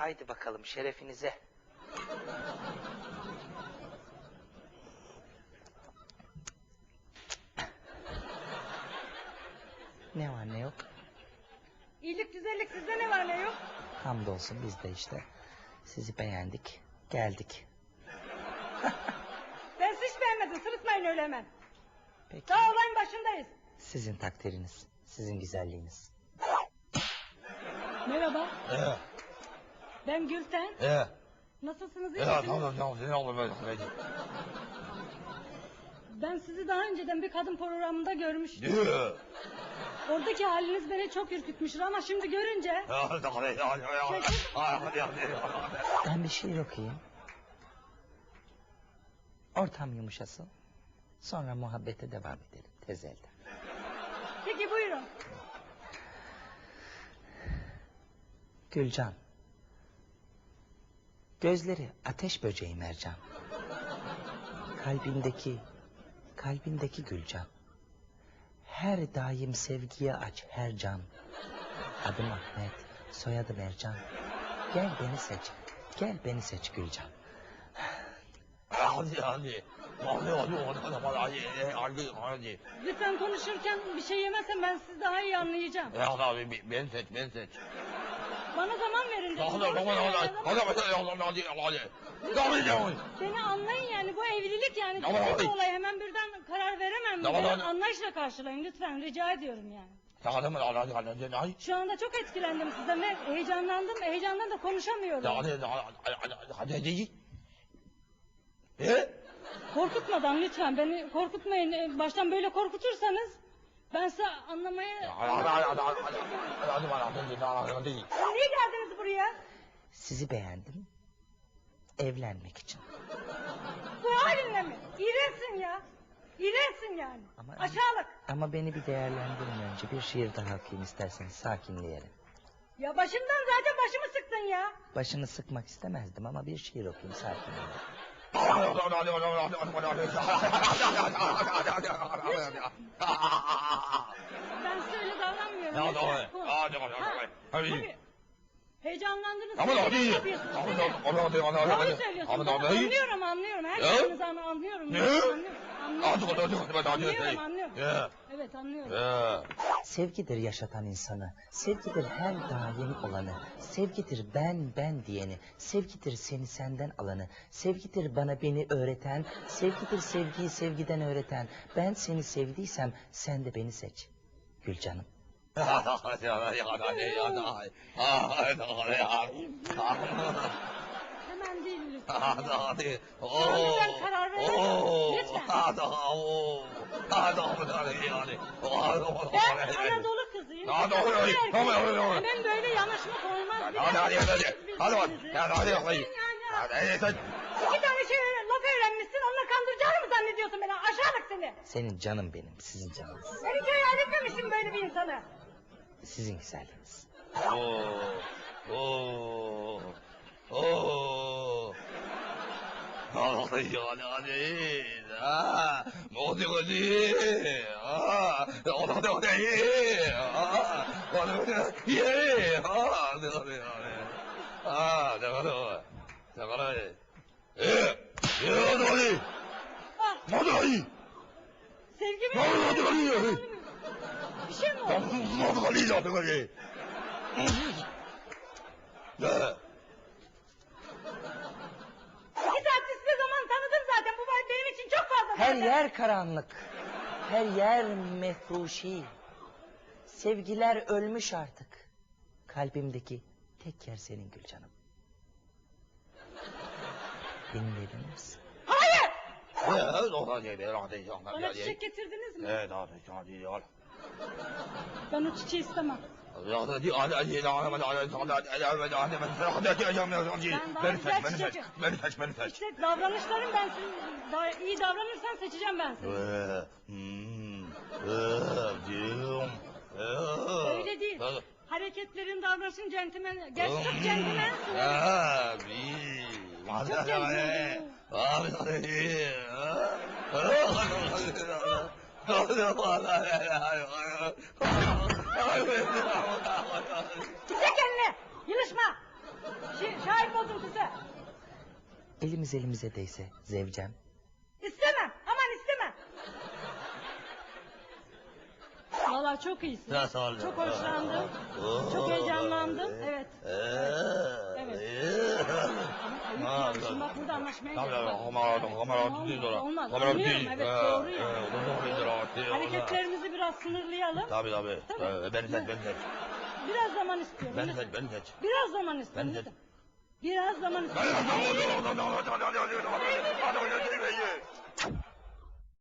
Haydi bakalım şerefinize. Ne var ne yok? İyilik güzellik sizde ne var ne yok? Hamdolsun biz de işte. Sizi beğendik. Geldik. Ben sizi hiç beğenmedim sırıtmayın öyle hemen. Peki. Daha olayın başındayız. Sizin takdiriniz. Sizin güzelliğiniz. Merhaba Ee, ben Gülten. ee, Nasılsınız iyi ee, misiniz? tamam tamam olur böyle böyle. Ben sizi daha önceden bir kadın programında görmüştüm. Ee, Oradaki haliniz beni çok ürkütmüştür ama şimdi görünce... Ben bir şiir okuyayım. Ortam yumuşasın. Sonra muhabbete devam edelim tezelde. Peki buyurun. Gülcan. Gözleri ateş böceği mercan. Kalbindeki, kalbindeki Gülcan. Her daim sevgiye aç her can. Adım Ahmet, soyadım Ercan. Gel beni seç, gel beni seç Gülcan. Hadi, hadi. Hadi, hadi, hadi, hadi, hadi, hadi. Lütfen konuşurken bir şey yemezsem ben sizi daha iyi anlayacağım. Ya abi, beni seç, beni seç. Bana zaman verin dedim. Hadi, hadi, hadi, hadi, hadi, hadi, hadi, hadi. Hadi, hadi. Beni anlayın yani bu evlilik yani. Tamam, Çok hadi. olay hemen birden karar veremem. Tamam, Beni hadi. anlayışla karşılayın lütfen rica ediyorum yani. Hadi, hadi, hadi, hadi, hadi, hadi. Şu anda çok etkilendim sizden ve heyecanlandım. Heyecandan da konuşamıyorum. Ya, hadi, hadi, hadi, hadi, hadi, hadi. Korkutmadan lütfen beni korkutmayın. Ee, Baştan böyle korkutursanız ben size anlamaya... Niye geldiniz buraya? Sizi beğendim. Evlenmek için. Bu halinle mi? İğrensin ya. İğrensin yani. Ama, Aşağılık. Ama beni bir değerlendirin önce. Bir şiir daha okuyayım isterseniz sakinleyelim. Ya başımdan zaten başımı sıktın ya. Başını sıkmak istemezdim ama bir şiir okuyayım sakinleyelim. Ben size öyle davranmıyorum. Ne oldu? Hadi Tabii. Heyecanlandınız. Ama ne Heyecan yapıyorsunuz, değil mi? Doğru söylüyorsunuz. Ben Anlıyorum anlıyorum. Her Ya? şeyinizi anlıyorum. Ne? Anlıyorum anlıyorum. Anlıyorum anlıyorum. Evet anlıyorum. ya. Sevgidir yaşatan insanı, sevgidir her daim olanı, sevgidir ben ben diyeni, sevgidir seni senden alanı, sevgidir bana beni öğreten, sevgidir sevgiyi sevgiden öğreten. Ben seni sevdiysem sen de beni seç. Gülcanım. Hemen değil lütfen. Hadi, hadi. Sonra ben karar. Oo, Lütfen. Hadi, hadi. Hadi, hadi, Ben hadi. Anadolu kızıyım. Hadi, hadi, hadi. Erkeğim. Hadi, hadi, hadi. Hemen böyle yanlışlık olmaz. Hadi, hadi, hadi, hadi. Hadi, bak. Hadi, hadi, hadi. Yani, Hadi, hadi, hadi. İki tane şey laf öğrenmişsin. Onunla kandıracağını mı zannediyorsun beni? Aşağılık seni. Senin canım benim, sizin canınız. Ben hiç hayal etmemiştim böyle bir insanı. Sizin güzelliğiniz. Oo, oo. おい。おいおいなもてこしおおいおいおいおいおいおいおいいおいおいおいおいおいおいおいおいおいおいおいおいおいいいおいおいおいいいおいおいおいお Her yer karanlık, her yer mefruşi. Sevgiler ölmüş artık. Kalbimdeki tek yer senin Gülcanım. Benimle evlenir misin? Hayır! Bana çiçek getirdiniz mi? Ben o çiçeği istemem. Manifest, manifest, manifest, manifest. İşte davranışların ben senin, da, iyi davranırsan seçeceğim ben seni. Ee, hmm, ee, diyorum, ee. Öyle değil. Ha- Hareketlerin, davranışın centilmen, geç çok centilmensin. Ha, bir, Çok centilmensin. Elimiz elimize değse zevcem. İstemem. Aman istemem. Valla çok iyisin. Ya, sağ ol ya. Çok hoşlandım. Oo. Çok heyecanlandım. Evet. Ee, Evet. ee. Ayıp Ha, yani. Şimdi bak burada anlaşmaya Tabii tabii. Bak. Kamera kamera Olmaz, değil ola. olmaz. Anlıyorum, değil. evet, Ee, doğru ee, yani. Hareketlerimizi biraz sınırlayalım. Tabii tabii. Tabii. Ee, Beni seç, beni seç. Biraz zaman istiyorum. Beni lütfen. seç, beni seç. Biraz zaman istiyorum. Ben de- lütfen. Biraz zaman